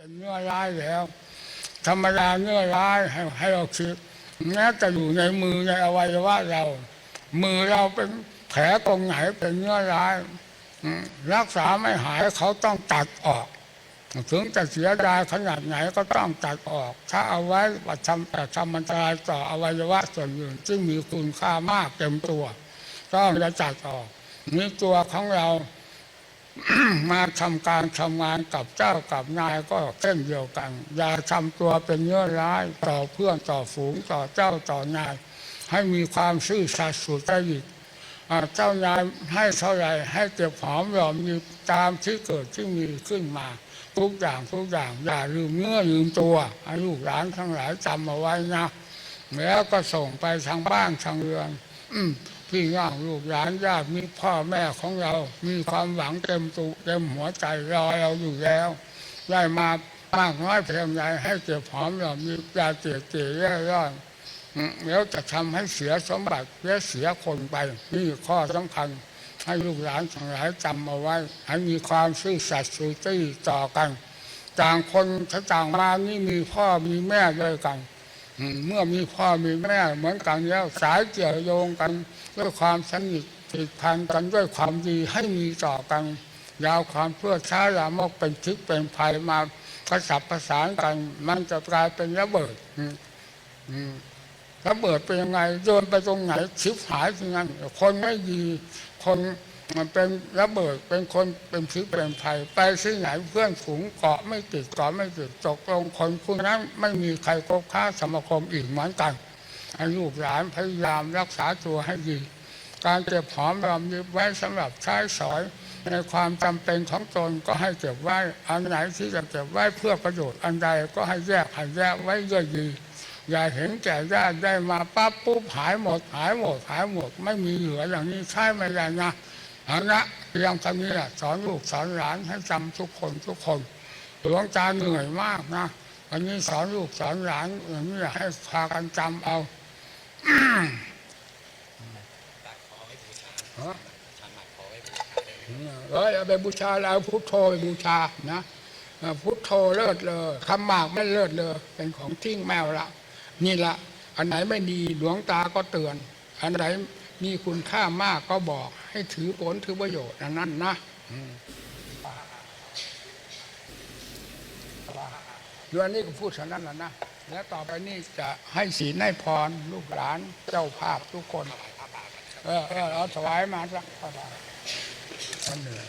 เป็นเนื้อร้ายแล้ว ธรรมดาเนื้อร้ายให้ให้เราคิดแม้จะอยู่ในมือในอวัยวะเรา มือเราเป็นแผลตรงไหนเป็นเนื้อร้ายรักษาไม่หายเขาต้องตัดออก ถึงจะเสียดายขนาดไหนก็ต้องตัดออก ถ้าเอาไว้ประทำแต่ทำอันตรายต่ออวัยวะส่วนอื่นซึ่งมีคุณค่ามากเต็มตัว ต้องจะตัดออกนี่ตัวของเรา มาทำการทำงานกับเจ้ากับนายก็เช่นเดียวกัน อย่าทำตัวเป็นเนื้อร้ายต่อเพื่อนต่อฝูงต่อเจ้าต่อนาย ให้มีความซื่อสัตย์สุจริตเจ้านายให้เท่าไหรให้เก็บหอมรอมมีตามที่เกิดที่มีขึ้นมา ทุกอย่างทุกอย่างอย่าลืมเนื้อลืมตัวลูกหลานทั้งหลายจำเอาไว้นะแล้วก็ส่งไปทางบ้านทางเรือนอื พี่น้องลูกหลานญาติมีพ่อแม่ของเรา มีความหวังเต็มตุเต็มหัวใจรอเราอยู่แล้ว ได้มามากน้อยเพียงใดให้เก็บหอมเรามียาเจียเจียร่ร่อนแล้วจะทำให้เสียสมบัติและเสียคนไปนี่ข้อสำคัญให้ลูกหลานทั้งหลายจำเอาไว้ ให้มีความซื่อสัตย์สุจริตต่อกัน ต่างคนต่างมานี่มีพ่อมีแม่ด้วยกัน เมื่อมีพ่อมีแม่เหมือนกันแล้วสายเกี่ยวโยงกันด้วยความสนิทติดพันกันด้วยความดีให้มีต่อกัน ยาวความเพื่อช้าลามกเป็นทิศเป็นภัยมาประสับประสานกัน มันจะกลายเป็นระเบิดระเบิดเป็นยังไงโยนไปตรงไหนชิบหายที่นั่นคนไม่ดีคน มันเป็นระเบิดเป็นคนเป็นพิษเป็นภัยไปที่ไหนเพื่อนฝูงเกาะไม่ติดเกาะไม่ติดตกลงคนคุณนั้นไม่มีใครคบค้าสมาคมอีกเหมือนกันให้ลูกหลานพยายามรักษาตัวให้ดี การเก็บหอมรอมริบไว้สำหรับใช้สอย ในความจำเป็นของตนก็ให้เก็บไว้อันไหนที่จะเก็บไว้เพื่อประโยชน์อันใดก็ให้แยกให้แยกไว้ด้วยดีอย่าเห็นแก่ญาติได้มาปั๊บปุ๊บหายหมดหายหมดหายหมด ไม่มีเหลืออย่างนี้ใช่ไม่ได้นะ เอาละเพียงเท่านี้แหละสอนลูกสอนหลานให้จำทุกคนทุกคนหลวงตาเหนื่อยมากนะวันนี้สอนลูกสอนหลานอย่างนี้ให้พากันจำเอาตัดคอไว้บูชาฮะทำหมักคอไว้บูชาเลยเอ้ยเอาไปบูชาแล้วพุทโธไปบูชานะพุทโธเลิศเลยคำหมากไม่เลิศเลย เป็นของทิ้งแมวละนี่ละอันไหนไม่ดีหลวงตาก็เตือน อันไหนมีคุณค่ามากก็บอก ให้ถือผลถือประโยชน์อันนั้นนะอืมเรื่องนี้ก็พูดฉะนั้นแหละนะ แล้วต่อไปนี่จะให้ศีลให้พรลูกหลานเจ้าภาพทุกคน เออเออเอาถวายมาสักพระบาทเหนื่อย